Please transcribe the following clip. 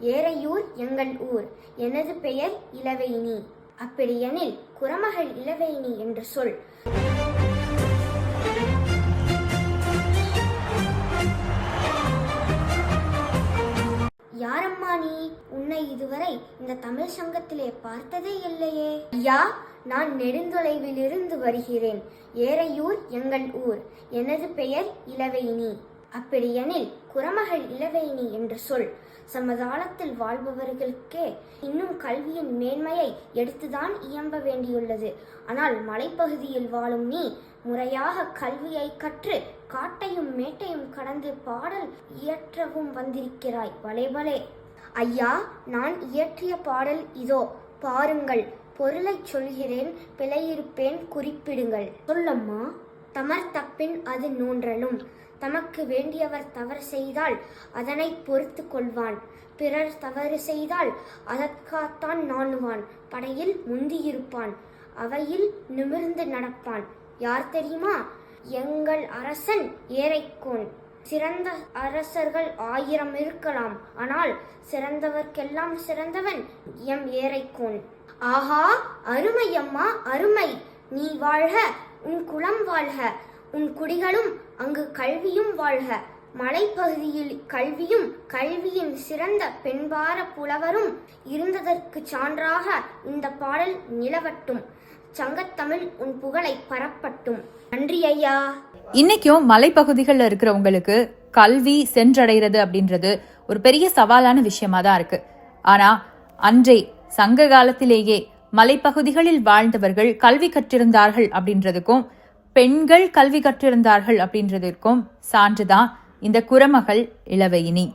ஏறையூர் எங்கள் ஊர். எனது பெயர் இளவேணி. அப்படியெனில் குரமகள் இளவேணி என்று சொல். யாரம்மா நீ? உன்னை இதுவரை இந்த தமிழ் சங்கத்திலே பார்த்ததே இல்லையே. யா நான் நெடுந்தொலைவிலிருந்து வருகிறேன். ஏறையூர் எங்கள் ஊர். எனது பெயர் இளவேணி. அப்படியெனில் குரமகள் இளவேணி என்று சொல். சமகாலத்தில் வாழ்பவர்களுக்கே இன்னும் கல்வியின் மேன்மையை எடுத்துதான் இயம்ப வேண்டியுள்ளது. ஆனால் மலைப்பகுதியில் வாழும் நீ முறையாக கல்வியை கற்று காட்டையும் மேட்டையும் கடந்து பாடல் இயற்றவும் வந்திருக்கிறாய். வலேபலே ஐயா நான் இயற்றிய பாடல் இதோ. பாருங்கள் பொருளைச் சொல்கிறேன் பிழையிருப்பேன் குறிப்பிடுங்கள். சொல்லம்மா தமர் தப்பின் அது நோன்றலும். தமக்கு வேண்டியவர் தவறு செய்தால் அதனை பொறுத்து கொள்வான். பிறர் தவறு செய்தால் அதற்காத்தான் நாணுவான். படையில் முந்தியிருப்பான். அவையில் நிமிர்ந்து நடப்பான். யார் தெரியுமா? எங்கள் அரசன் ஏரைக்கோன். சிறந்த அரசர்கள் ஆயிரம் இருக்கலாம். ஆனால் சிறந்தவர்க்கெல்லாம் சிறந்தவன் எம் ஏரைக்கோன். ஆஹா! அருமை அம்மா அருமை. நீ வாழ்க உன் குலம் வாழ்க. உன் குடிகளும் அங்கு கல்வியும் வாழ்க. மலைப்பகுதியில் கல்வியும் கல்வியின் சிறந்த பெண்பார புலவரும் இருந்ததற்கு சான்றாக இந்த பாடல் நிலவட்டும். சங்கத்தமிழ் உன் புகழை பரப்பட்டும். நன்றி ஐயா. இன்னைக்கும் மலைப்பகுதிகளில் இருக்கிறவங்களுக்கு கல்வி சென்றடைகிறது அப்படின்றது ஒரு பெரிய சவாலான விஷயமா தான் இருக்கு. ஆனா அன்றை சங்க காலத்திலேயே மலைப்பகுதிகளில் வாழ்ந்தவர்கள் கல்வி கற்றிருந்தார்கள் அப்படின்றதுக்கும் பெண்கள் கல்வி கற்றிருந்தார்கள் அப்படின்றதற்கும் சான்றுதான் இந்த குரமகள் இளவயினி.